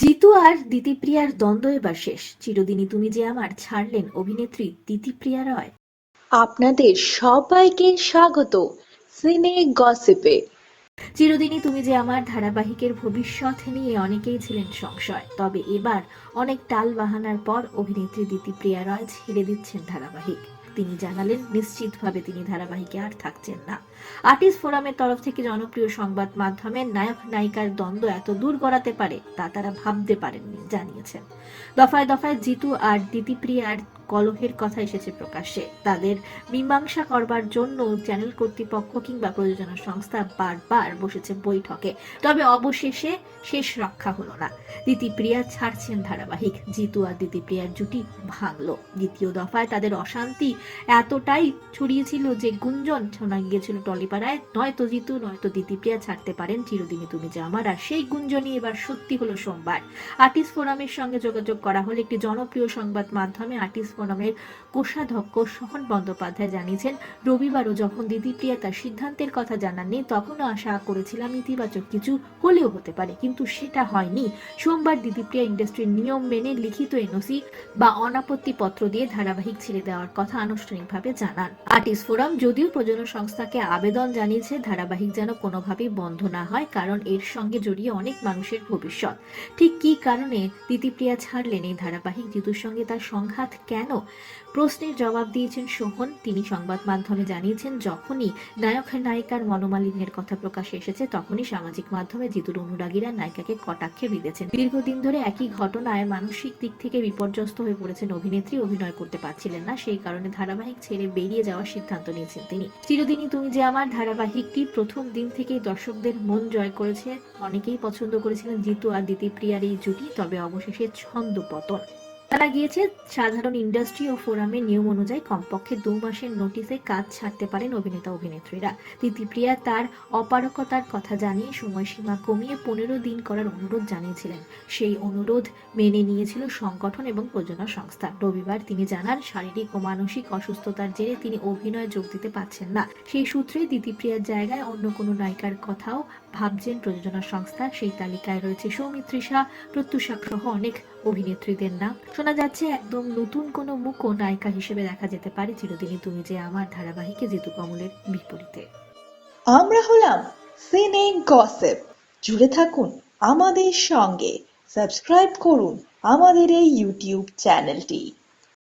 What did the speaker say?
জিতু আর দিতিপ্রিয়ার দ্বন্দ্ব এবার শেষ। চিরদিনই তুমি যে আমার ছাড়লেন অভিনেত্রী দিতিপ্রিয়া রয়। আপনাদের সবাইকে স্বাগত সিনে গসিপে। চিরদিনই তুমি যে আমার ধারাবাহিকের ভবিষ্যৎ নিয়ে অনেকেই ছিলেন সংশয়। তবে এবার অনেক টাল বাহানার পর অভিনেত্রী দিতিপ্রিয়া রয় ছেড়ে দিচ্ছেন ধারাবাহিক। তিনি জানালেন, নিশ্চিতভাবে তিনি ধারাবাহিকে আর থাকছেন না। আর্টিস্ট ফোরামের তরফ থেকে জনপ্রিয় সংবাদ মাধ্যমে নায়ক নায়িকার দ্বন্দ্ব এত দূর গড়াতে পারে তা তারা ভাবতে পারেননি, জানিয়েছেন। দফায় দফায় জিতু আর দিতিপ্রিয়ার কলহের কথা এসেছে প্রকাশ্যে। তাদের মীমাংসা করবার জন্য চ্যানেল কর্তৃপক্ষ কিংবা প্রযোজনা সংস্থা বারবার বসেছে বৈঠকে। তবে অবশেষে শেষ রক্ষা হলো না। দিতিপ্রিয়া ছাড়ছেন ধারাবাহিক। জিতু আর দিতিপ্রিয়ার জুটি ভাঙলো। দ্বিতীয় দফায় তাদের অশান্তি এতটাই ছড়িয়েছিল যে গুঞ্জন শোনা গিয়েছিল টলিপাড়ায়। নয়তো জিতু, নয়তো দিতিপ্রিয়া ছাড়তে পারেন চিরদিনই তুমি যে আমার। আর সেই গুঞ্জনই এবার সত্যি হলো সোমবার। আর্টিস্ট ফোরামের সঙ্গে যোগাযোগ করা হলে একটি জনপ্রিয় সংবাদ মাধ্যমে আর্টিস্ট ফোরামের কোষাধ্যক্ষ সোহন বন্দ্যোপাধ্যায় জানিয়েছেন, রবিবারও যখন দিদিপ্রিয়া তার সিদ্ধান্তের কথা জানাননি, তখনও আশা করেছিলাম ইতিবাচক কিছু হলেও হতে পারে, কিন্তু সেটা হয়নি। সোমবার দিদিপ্রিয়া ইন্ডাস্ট্রির নিয়ম মেনে লিখিত এনওসি বা অনাপত্তি পত্র দিয়ে ধারাবাহিক ছেড়ে দেওয়ার কথা আনুষ্ঠানিকভাবে জানান। আর্টিস্ট ফোরাম যদিও প্রযোজনা সংস্থাকে আবেদন জানিয়েছে, ধারাবাহিক যেন কোনোভাবেই বন্ধ না হয়, কারণ এর সঙ্গে জড়িয়ে অনেক মানুষের ভবিষ্যৎ। ঠিক কি কারণে দিতিপ্রিয়া ছাড়লেন এই ধারাবাহিক, জিতুর সঙ্গে তার সংঘাত কেন? প্রশ্নের জবাব দিয়েছেন সোহন। তিনি সংবাদ মাধ্যমে জানিয়েছেন, যখনই নায়কের নায়িকার মনোমালিন্যের কথা প্রকাশে এসেছে, তখনই সামাজিক মাধ্যমে জিতুর অনুরাগীরা নায়িকাকে কটাক্ষে বিঁধেছেন। দীর্ঘদিন ধরে একই ঘটনায় মানসিক দিক থেকে বিপর্যস্ত হয়ে পড়েছেন অভিনেত্রী, অভিনয় করতে পারছিলেন না। সেই কারণে ধারাবাহিক ছেড়ে বেরিয়ে যাওয়ার সিদ্ধান্ত নিয়েছেন তিনি। চিরদিনই তুমি যে আমার ধারাবাহিকটি, প্রথম দিন থেকেই দর্শকদের মন জয় করেছে। অনেকেই পছন্দ করেছিলেন জিতু আর দিতিপ্রিয়ার এই জুটি, তবে অবশেষে ছন্দ পতন। তারা গিয়েছে সাধারণ ইন্ডাস্ট্রি ও ফোরামের নিয়ম অনুযায়ী কমপক্ষে দু মাসের নোটিশে কাজ ছাড়তে পারেন অভিনেতা অভিনেত্রীরা। দিতিপ্রিয়া তার অপারকতার কথা জানিয়ে সময়সীমা কমিয়ে পনেরো দিন করার অনুরোধ জানিয়েছিলেন। সেই অনুরোধ মেনে নিয়েছিল সংগঠন এবং প্রযোজনা সংস্থা। রবিবার তিনি জানান, শারীরিক ও মানসিক অসুস্থতার জেরে তিনি অভিনয়ে যোগ দিতে পারছেন না। সেই সূত্রে দিতিপ্রিয়ার জায়গায় অন্য কোনো নায়িকার কথাও ভাবছেন প্রযোজনা সংস্থা। সেই তালিকায় রয়েছে সৌমিত্রিষা প্রত্যুষা সহ অনেক অভিনেত্রীদের নাম। শোনা যাচ্ছে একদম নতুন কোনো মুখ নায়িকা হিসেবে দেখা যেতে পারে চিরদিনই তুমি যে আমার ধারাবাহিকে জিতু কমলের বিপরীতে। আমরা হলাম সিনে গসিপ। জুড়ে থাকুন আমাদের সঙ্গে। সাবস্ক্রাইব করুন আমাদের এই ইউটিউব চ্যানেলটি।